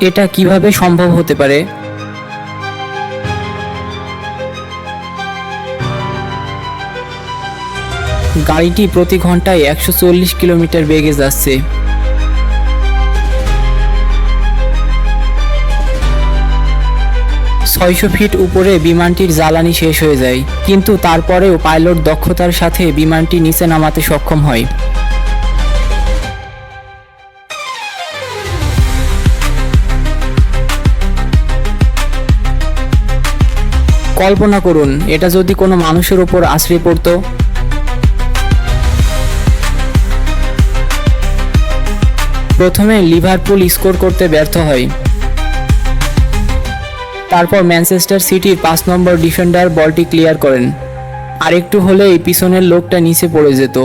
এটা কীভাবে সম্ভব হতে পারে? গাড়িটি প্রতি ঘন্টায় একশো চল্লিশ কিলোমিটার বেগে যাচ্ছে। ছয়শো ফিট উপরে বিমানটির জ্বালানি শেষ হয়ে যায়, কিন্তু তারপরেও পাইলট দক্ষতার সাথে বিমানটি নিচে নামাতে সক্ষম হয়। কল্পনা করুন, এটা যদি কোনো মানুষের ওপর আশ্রয় পড়তো। প্রথমে লিভারপুল স্কোর করতে ব্যর্থ হয়। তারপর ম্যানচেস্টার সিটির পাঁচ নম্বর ডিফেন্ডার বলটি ক্লিয়ার করেন। আরেকটু হলেই পিছনের লোকটা নিচে পড়ে যেত।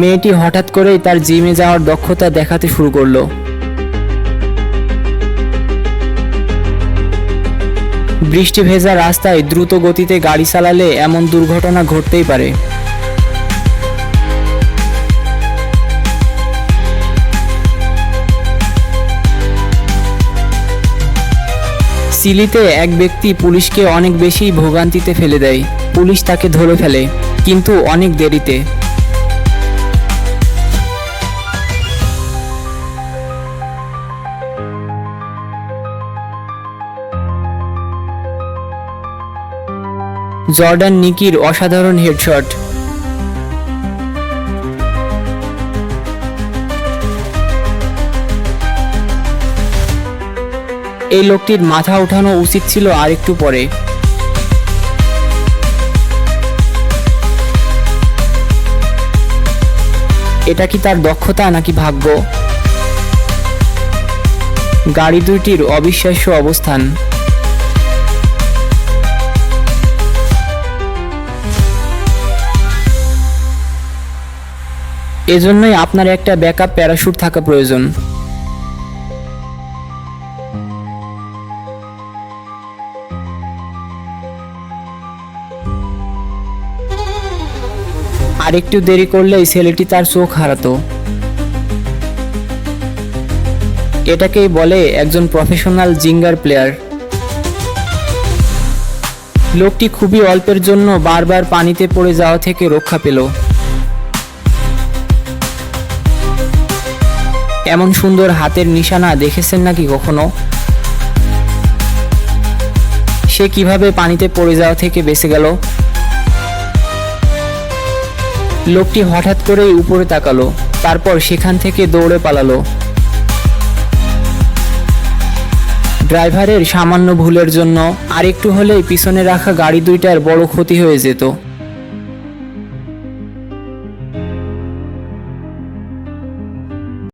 মেয়েটি হঠাৎ করেই তার জিমে যাওয়ার দক্ষতা দেখাতে শুরু করল। বৃষ্টি ভেজা রাস্তায় দ্রুত গতিতে গাড়ি চালালে এমন দুর্ঘটনা ঘটতেই পারে। সিলিতে এক ব্যক্তি পুলিশকে অনেক বেশি ভোগান্তিতে ফেলে দেয়। পুলিশ তাকে ধরে ফেলে, কিন্তু অনেক দেরিতে। জর্ডান নিকির অসাধারণ হেডশট। এই লোকটির মাথা উঠানো উচিত ছিল আরেকটু পরে। এটা কি তার দক্ষতা নাকি ভাগ্য? গাড়ি দুইটির অবিশ্বাস্য অবস্থান। এজন্যই আপনার একটা ব্যাকআপ প্যারাশুট থাকা প্রয়োজন। আর একটু দেরি করলেই ছেলেটি তার চোখ হারাতো। এটাকেই বলে একজন প্রফেশনাল জিঙ্গার প্লেয়ার। লোকটি খুবই অল্পের জন্য বারবার পানিতে পড়ে যাওয়া থেকে রক্ষা পেল। এমন সুন্দর হাতের নিশানা দেখেছেন নাকি কখনো? সে কীভাবে পানিতে পড়ে যাওয়া থেকে বেঁচে গেল? লোকটি হঠাৎ করেই উপরে তাকালো, তারপর সেখান থেকে দৌড়ে পালালো। ড্রাইভারের সামান্য ভুলের জন্য আরেকটু হলেই পিছনে রাখা গাড়ি দুইটার বড় ক্ষতি হয়ে যেত।